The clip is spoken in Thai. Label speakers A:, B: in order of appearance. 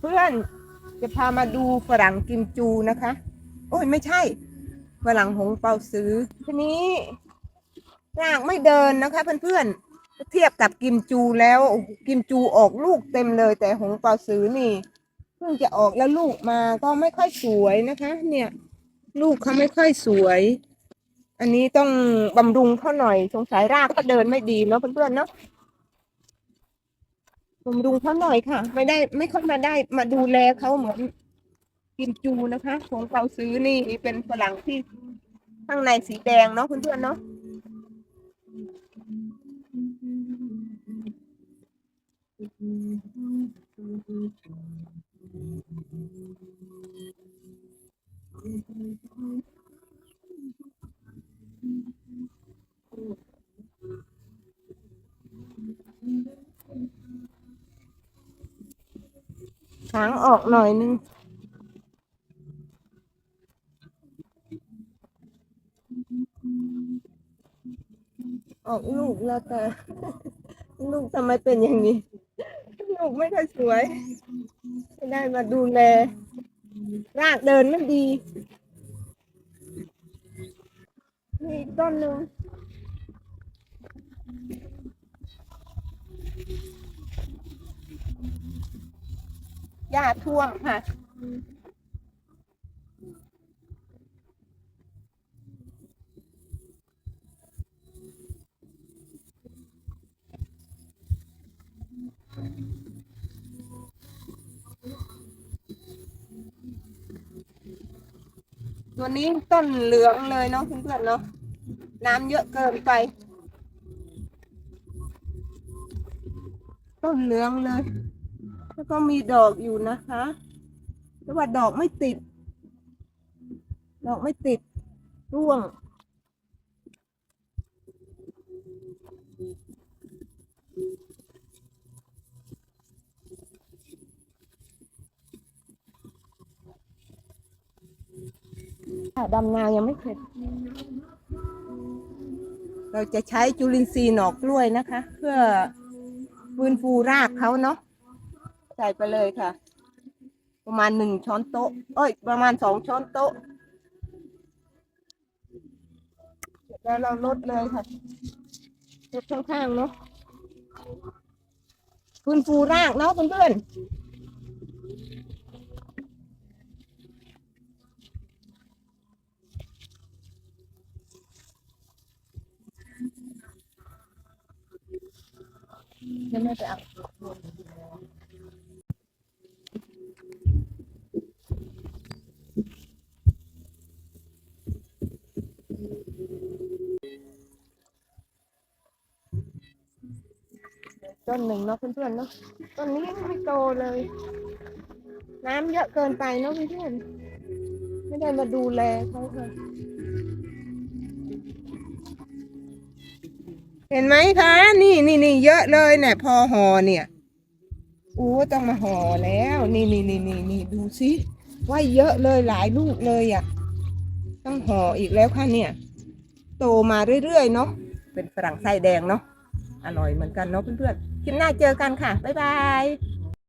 A: เพื่อนๆ จะพามาดูฝรั่งกิมจูนะคะ โอ้ยไม่ใช่ ฝรั่งหงเปาซื้อทีนี้รากไม่เดินนะคะ เพื่อนๆ เทียบกับกิมจูแล้วกิมจูออกลูกเต็มเลย แต่หงเปาซื้อนี่เพิ่งจะออกแล้วลูกมาก็ไม่ค่อยสวยนะคะ เนี่ย ลูกเขาไม่ค่อยสวย อันนี้ต้องบำรุงเขาหน่อยสงสัยรากก็เดินไม่ดีเนาะเพื่อนๆเนาะ บำรุงเขาหน่อยค่ะ ไม่ได้ไม่ค่อยมาได้มาดูแลเขาเหมือนกิมจูนะคะของเราซื้อนี่เป็นฝรั่งที่ข้างในสีแดงเนาะเพื่อนๆเนาะ หางออกหน่อยนึงออกลูกแล้วแต่ลูกทำไมเป็นอย่างนี้ ลูกไม่ค่อยสวย ไม่ได้มาดูแลรากเดินไม่ดีนี่อีกต้นหนึ่ง หญ้าท่วมค่ะ ตัวนี้ต้นเหลืองเลยเนาะเพื่อนๆเนาะน้ำเยอะเกินไป ต้นเหลืองเลย ก็มีดอกอยู่นะคะ แต่ว่าดอกไม่ติด ดอกไม่ติดร่วง ดำนายังไม่เสร็จ เราจะใช้จุลินทรีย์หนอกกล้วยนะคะ เพื่อฟื้นฟูรากเขาเนาะ ใส่ไปเลยค่ะ ประมาณหนึ่งช้อนโต๊ะ เอ้ย ประมาณสองช้อนโต๊ะแล้วเราลดเลยค่ะลดข้างๆเนาะฟื้นฟูรากเนาะเพื่อนๆยังไม่ไปเอา ต้นหนึ่งเนาะเพื่อนๆเนาะต้นนี้ยังไม่โตเลย น้ำเยอะเกินไปเนาะเพื่อนๆไม่ได้มาดูแลเขาค่ะเห็นไหมคะ นี่นี่นี่เยอะเลยเนี่ยพอห่อเนี่ยโอ้ต้องมาห่อแล้ว นี่นี่นี่นี่นี่ดูสิว่าเยอะเลยหลายลูกเลยอะ ต้องห่ออีกแล้วค่ะเนี่ย โตมาเรื่อยๆเนาะเป็นฝรั่งไส้แดงเนาะอร่อยเหมือนกันเนาะเพื่อนๆ คลิปหน้าเจอกันค่ะ บ๊ายบาย